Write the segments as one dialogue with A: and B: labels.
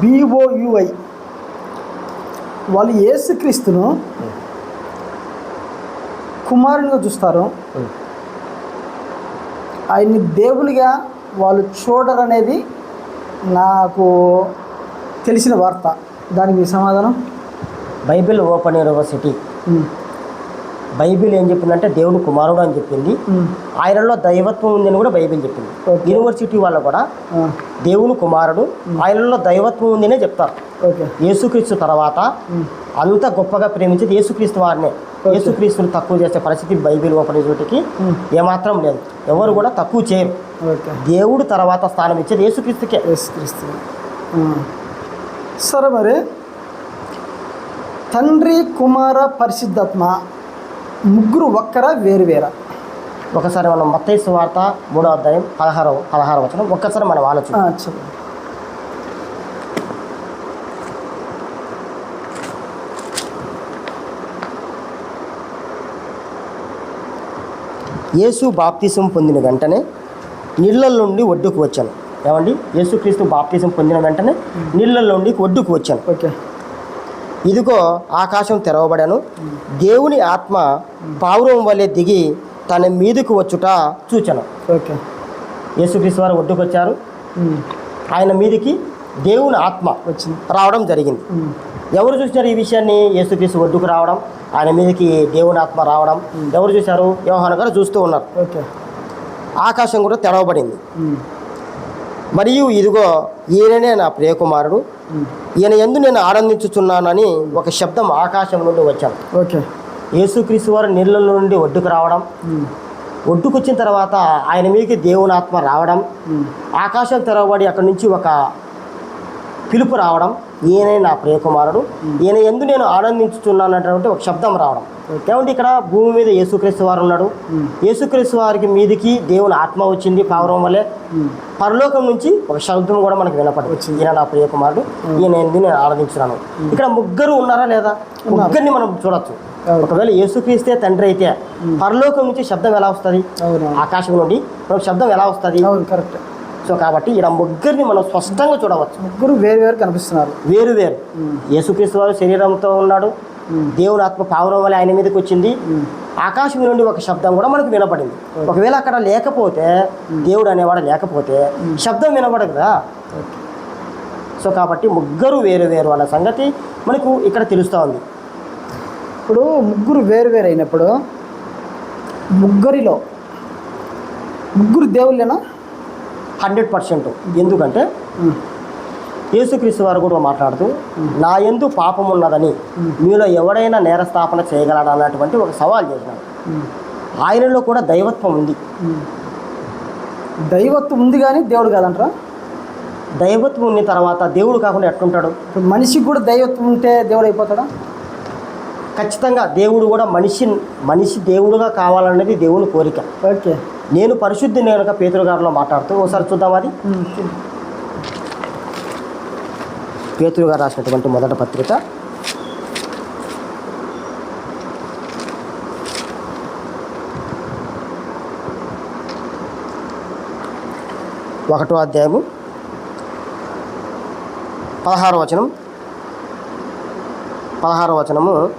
A: BOUI వాళ్ళు యేసుక్రీస్తును కుమారునిగా చూస్తారు. ఆయన్ని దేవునిగా వాళ్ళు చూడరనేది నాకు తెలిసిన వార్త. దానికి మీ సమాధానం?
B: బైబిల్ ఓపెన్ యూనివర్సిటీ బైబిల్ ఏం చెప్పిందంటే దేవుడు కుమారుడు అని చెప్పింది. ఆయనలో దైవత్వం ఉందని కూడా బైబిల్ చెప్పింది. యూనివర్సిటీ వాళ్ళు కూడా దేవుని కుమారుడు ఆయనలో దైవత్వం ఉందనే చెప్తారు. యేసుక్రీస్తు తర్వాత అంత గొప్పగా ప్రేమించేది యేసుక్రీస్తు వారినే. యేసుక్రీస్తుని తక్కువ చేసే పరిస్థితి బైబిల్ ఓపెన్
A: ఉమ్,
B: ఏమాత్రం లేదు. ఎవరు కూడా తక్కువ చేయరు. దేవుడు తర్వాత స్థానం ఇచ్చేది యేసుక్రీస్తుకే.
A: యేసుక్రీస్తు. సరే మరి. తండ్రి కుమార పరిశుద్ధాత్మ ముగ్గురు ఒక్కరా వేరు వేరా?
B: ఒకసారి మనం మత్తయి వార్త మూడో అధ్యాయం పదహారవ పదహారవ వచనం. ఒక్కసారి మనం ఆలోచన యేసు బాప్తిసం పొందిన వెంటనే నీళ్ళ నుండి ఒడ్డుకు వచ్చాను. ఏమండి? యేసుక్రీస్తు బాప్తిసం పొందిన వెంటనే నీళ్ళ నుండి ఒడ్డుకు వచ్చాను.
A: ఓకే.
B: ఇదిగో ఆకాశం తెరవబడాను. దేవుని ఆత్మ పావురం వలె దిగి తన మీదకు వచ్చుట చూచాను.
A: ఓకే.
B: యేసుక్రీస్తు వారు ఒడ్డుకు వచ్చారు.
A: ఉమ్,
B: ఆయన మీదికి దేవుని ఆత్మ
A: వచ్చింది.
B: రావడం జరిగింది. ఎవరు చూసినారు ఈ విషయాన్ని? యేసుక్రీస్తు ఒడ్డుకు రావడం ఆయన మీదకి దేవుని ఆత్మ రావడం. ఎవరు చూశారు? వ్యవహారం గారు చూస్తూ ఉన్నారు.
A: ఓకే.
B: ఆకాశం కూడా తెరవబడింది. మరియు ఇదిగో ఈయననే నా ప్రియకుమారుడు. ఈయన ఎందు నేను ఆనందించుచున్నానని ఒక శబ్దం ఆకాశం నుండి వచ్చాను.
A: ఓకే.
B: యేసుక్రీస్తు వారు నీళ్ళ నుండి ఒడ్డుకు రావడం. ఒడ్డుకు వచ్చిన తర్వాత ఆయన మీదకి దేవుని ఆత్మ రావడం. ఆకాశం తెరవబడి అక్కడి నుంచి ఒక పిలుపు రావడం ఈయనే నా ప్రియకుమారుడు. ఈయన ఎందు నేను ఆనందించుచున్నానటువంటి ఒక శబ్దం రావడం. ఏమంటే ఇక్కడ భూమి మీద యేసుక్రీస్తు వారు ఉన్నాడు. యేసుక్రీస్తు వారికి మీదికి దేవుని ఆత్మ వచ్చింది పావురం వల్లే పరలోకం నుంచి ఒక శబ్దం కూడా మనకు వినపడింది.
A: వచ్చింది.
B: ఈయన నా ప్రియకుమారుడు ఈయన ఎందు నేను ఆరాధించున్నాను ఇక్కడ ముగ్గురు ఉన్నారా లేదా? ముగ్గురిని మనం చూడొచ్చు. ఒకవేళ యేసుక్రీస్తే తండ్రి అయితే పరలోకం నుంచి శబ్దం ఎలా వస్తుంది? ఆకాశం నుండి శబ్దం ఎలా వస్తుంది?
A: కరెక్ట్.
B: సో కాబట్టి ఇక్కడ ముగ్గురిని మనం స్పష్టంగా చూడవచ్చు.
A: ముగ్గురు వేరు వేరు కనిపిస్తున్నారు.
B: వేరు వేరు. యేసుక్రీస్తు వారు శరీరంతో ఉన్నాడు. దేవుని ఆత్మ పావురం వల్ల ఆయన మీదకి వచ్చింది. ఆకాశం నుండి ఒక శబ్దం కూడా మనకు వినపడింది ఒకవేళ అక్కడ లేకపోతే దేవుడు అనేవాడు లేకపోతే శబ్దం వినపడదు కదా. సో కాబట్టి ముగ్గురు వేరు వేరు అన్న సంగతి మనకు ఇక్కడ తెలుస్తూ ఉంది.
A: ఇప్పుడు ముగ్గురు వేరు వేరు అయినప్పుడు ముగ్గురిలో ముగ్గురు దేవుళ్ళేనా?
B: Hundred percent. ఎందుకంటే యేసుక్రీస్తు వారు కూడా మాట్లాడుతూ నా ఎందు పాపం ఉన్నదని మీలో ఎవడైనా నేరస్థాపన చేయగలడా అన్నటువంటి ఒక సవాల్ చేసినాడు. ఆయనలో కూడా దైవత్వం ఉంది.
A: దైవత్వం ఉంది కానీ దేవుడు కాదంటారా?
B: దైవత్వం ఉన్న తర్వాత దేవుడు కాకుండా ఎట్లుంటాడు?
A: మనిషికి కూడా దైవత్వం ఉంటే దేవుడు అయిపోతాడా?
B: ఖచ్చితంగా దేవుడు కూడా మనిషి మనిషి దేవుడుగా కావాలన్నది దేవుని కోరిక.
A: ఓకే.
B: నేను పరిశుద్ధి నేనుక పేతురు గారిలో మాట్లాడుతూ ఒకసారి చూద్దాం అది. పేతురు గారు రాసినటువంటి మొదటి పత్రిక. ఒకటో అధ్యాయము. పదహారో వచనం. పదహారో వచనము.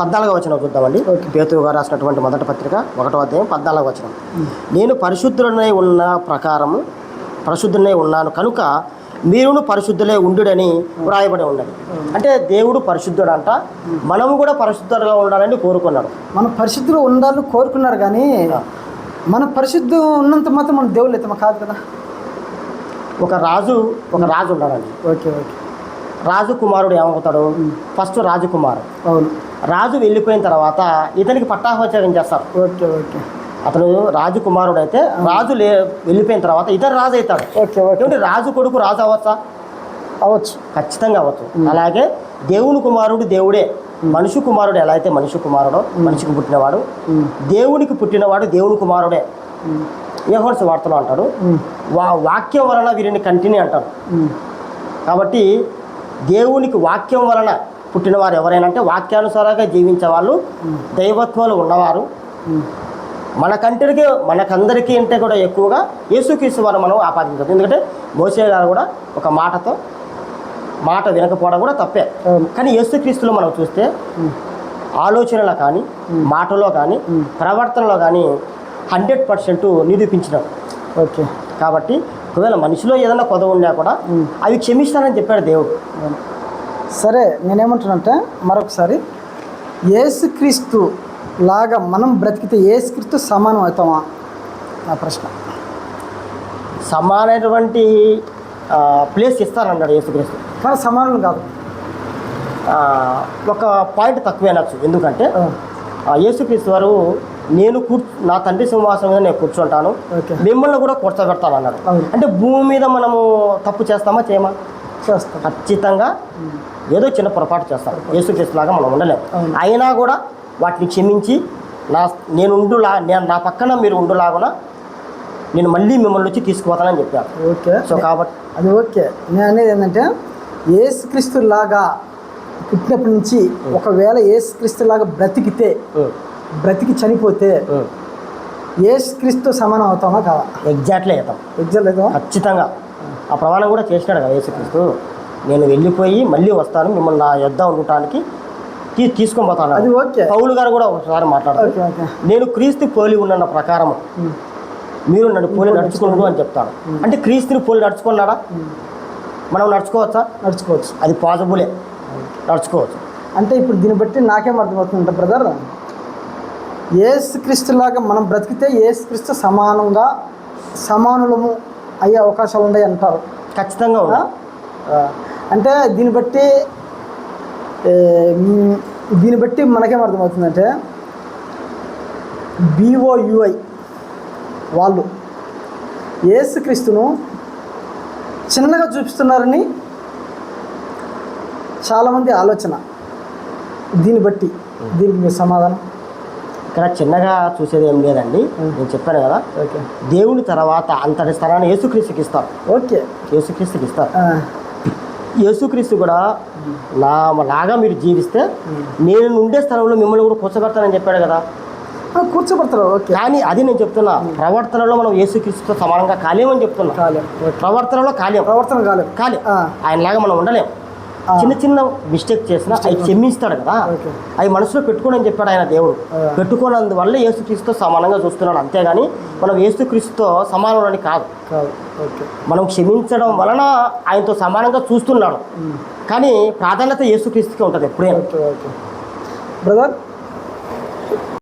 B: పద్నాలుగో వచనం చూద్దామండి. పేతురు గారు రాసినటువంటి మొదటి పత్రిక ఒకటో అధ్యాయం పద్నాలుగో వచనం. నేను పరిశుద్ధుడనై ఉన్న ప్రకారము పరిశుద్ధుడనై ఉన్నాను. కనుక మీరును పరిశుద్ధులే ఉండుడని వ్రాయబడి ఉన్నది. అంటే దేవుడు పరిశుద్ధుడంట. మనము కూడా పరిశుద్ధులుగా ఉండాలని కోరుకున్నాడు.
A: మన పరిశుద్ధులు ఉండాలని కోరుకున్నారు కానీ మన పరిశుద్ధం ఉన్నంత మాత్రం మన దేవుళ్ళు అయితే కాదు కదా.
B: ఒక రాజు ఒక రాజు ఉన్నాడండి.
A: Okay okay.
B: రాజు కుమారుడు ఏమవుతాడు ఫస్ట్ రాజకుమారు.
A: అవును.
B: రాజు వెళ్ళిపోయిన తర్వాత ఇతనికి పట్టాభిషేకం చేస్తారు.
A: Okay okay.
B: అతను రాజకుమారుడు అయితే రాజు లే వెళ్ళిపోయిన తర్వాత ఇతను రాజు అవుతాడు.
A: ఓకే
B: రాజు కొడుకు రాజు అవ్వచ్చా?
A: అవ్వచ్చు.
B: ఖచ్చితంగా అవ్వచ్చు. అలాగే దేవుని కుమారుడు దేవుడే. మనిషి కుమారుడు ఎలా అయితే మనిషి కుమారుడో మనిషికి పుట్టినవాడు దేవునికి పుట్టినవాడు దేవుని కుమారుడే. యహోన్స్ వార్తలు అంటాడు వా వాక్యం వలన వీరిని కంటిన్యూ అంటాడు. కాబట్టి దేవునికి వాక్యం వలన పుట్టినవారు ఎవరైనా అంటే వాక్యానుసారంగా జీవించే వాళ్ళు దైవత్వాలు ఉన్నవారు.
A: ఉమ్,
B: మన కంటికి మనకందరికీ అంటే కూడా ఎక్కువగా యేసుక్రీస్తు వారు మనం ఆపాదించదు ఎందుకంటే మోసే గారు కూడా ఒక మాటతో మాట వినకపోవడం కూడా తప్పే. కానీ యేసుక్రీస్తులో మనం చూస్తే ఆలోచనలో కానీ మాటలో కానీ ప్రవర్తనలో కానీ హండ్రెడ్ పర్సెంట్ నిరూపించినాడు
A: ఓకే.
B: కాబట్టి ఒకవేళ మనిషిలో ఏదైనా కొదవ ఉన్నా కూడా అవి క్షమిస్తానని చెప్పాడు దేవుడు.
A: సరే నేనేమంటున్నానంటే మరొకసారి ఏసుక్రీస్తు లాగా మనం బ్రతికితే ఏసుక్రీస్తు సమానం అవుతామా? నా ప్రశ్న.
B: సమానమైనటువంటి ప్లేస్ ఇస్తానన్నాడు యేసుక్రీస్తు.
A: కానీ సమానం కాదు.
B: ఒక పాయింట్ తక్కువ అనొచ్చు. ఎందుకంటే యేసుక్రీస్తు వారు నేను కూర్ నా తండ్రి సింహాసనం మీద నేను కూర్చుంటాను. మిమ్మల్ని కూడా కూర్చోబెడతాను అన్నాడు
A: అవును.
B: అంటే భూమి మీద మనము తప్పు చేస్తామా చేయమా?
A: చేస్తాం
B: ఖచ్చితంగా ఏదో చిన్న పొరపాటు చేస్తాం యేసుక్రీస్తు లాగా మనం ఉండలేం
A: అవును.
B: అయినా కూడా వాటిని క్షమించి నా నేను ఉండులా నేను నా పక్కన మీరు ఉండులాగున నేను మళ్ళీ మిమ్మల్ని వచ్చి తీసుకుపోతానని చెప్పాను
A: ఓకే.
B: సో కాబట్టి
A: అది ఓకే. నేను అనేది ఏంటంటే ఏసుక్రీస్తు లాగా పుట్టినప్పటి నుంచి ఒకవేళ ఏసుక్రీస్తు లాగా బ్రతికితే బ్రతికి చనిపోతే ఏసుక్రీస్తు సమానం అవుతామా కాదా?
B: ఎగ్జాక్ట్లీ అవుతాం.
A: ఎగ్జామ్ లేదా
B: ఖచ్చితంగా. ఆ ప్రమాణం కూడా చేసినాడు కదా యేసుక్రీస్తు. నేను వెళ్ళిపోయి మళ్ళీ వస్తాను మిమ్మల్ని నా యొద్ద ఉండటానికి తీ తీసుకొని పోతాను.
A: అది ఓకే.
B: పౌలు గారు కూడా ఒకసారి
A: ఓకే
B: నేను క్రీస్తు పోలి ఉన్న ప్రకారం. మీరు నన్ను పోలి నడుచుకుంటూ అని చెప్తాడు అంటే క్రీస్తుని పోలి నడుచుకున్నాడా? మనం నడుచుకోవచ్చా?
A: నడుచుకోవచ్చు.
B: అది పాసిబులే నడుచుకోవచ్చు.
A: అంటే ఇప్పుడు దీన్ని బట్టి నాకేం అర్థమవుతుందంటే బ్రదర్ ఏసుక్రీస్తు లాగా మనం బ్రతికితే ఏసుక్రీస్తు సమానంగా సమానులము అయ్యే అవకాశాలు ఉన్నాయి అంటారు.
B: ఖచ్చితంగా.
A: అంటే దీన్ని బట్టి దీన్ని బట్టి మనకేం అర్థమవుతుందంటే బీఓయుఐ వాళ్ళు ఏసుక్రీస్తును చిన్నగా చూపిస్తున్నారని చాలామంది ఆలోచన. దీన్ని బట్టి దీనికి మీ సమాధానం?
B: ఇక్కడ చిన్నగా చూసేది ఏం లేదండి. నేను చెప్పాను కదా.
A: ఓకే.
B: దేవుని తర్వాత అంతటి స్థలాన్ని యేసుక్రీస్తుకి ఇస్తారు
A: ఓకే.
B: యేసుక్రీస్తుకి ఇస్తారు యేసుక్రీస్తు కూడా నా లాగా మీరు జీవిస్తే నేను ఉండే స్థలంలో మిమ్మల్ని కూడా కూర్చోబెడతానని చెప్పాడు కదా.
A: కూర్చోబడతారు. ఓకే.
B: కానీ అది నేను చెప్తున్నా. ప్రవర్తనలో మనం యేసుక్రీస్తుతో సమానంగా కాలేమని చెప్తున్నా. ప్రవర్తనలో కాలేం.
A: ప్రవర్తన కాలేం.
B: కాలే. ఆయనలాగా మనం ఉండలేం.
A: ఆ.
B: చిన్న చిన్న మిస్టేక్ చేసినా అవి క్షమిస్తాడు కదా. అవి మనసులో పెట్టుకోని అని చెప్పాడు ఆయన దేవుడు. పెట్టుకోనందువల్ల యేసుక్రీస్తుతో సమానంగా చూస్తున్నాడు. అంతేగాని మనం యేసుక్రీస్తుతో సమానులని కాదు. మనం క్షమించడం వలన ఆయనతో సమానంగా చూస్తున్నాడు.
A: ఉమ్.
B: కానీ ప్రాధాన్యత యేసుక్రీస్తుకే ఉంటుంది ఎప్పుడైనా.
A: బ్రదర్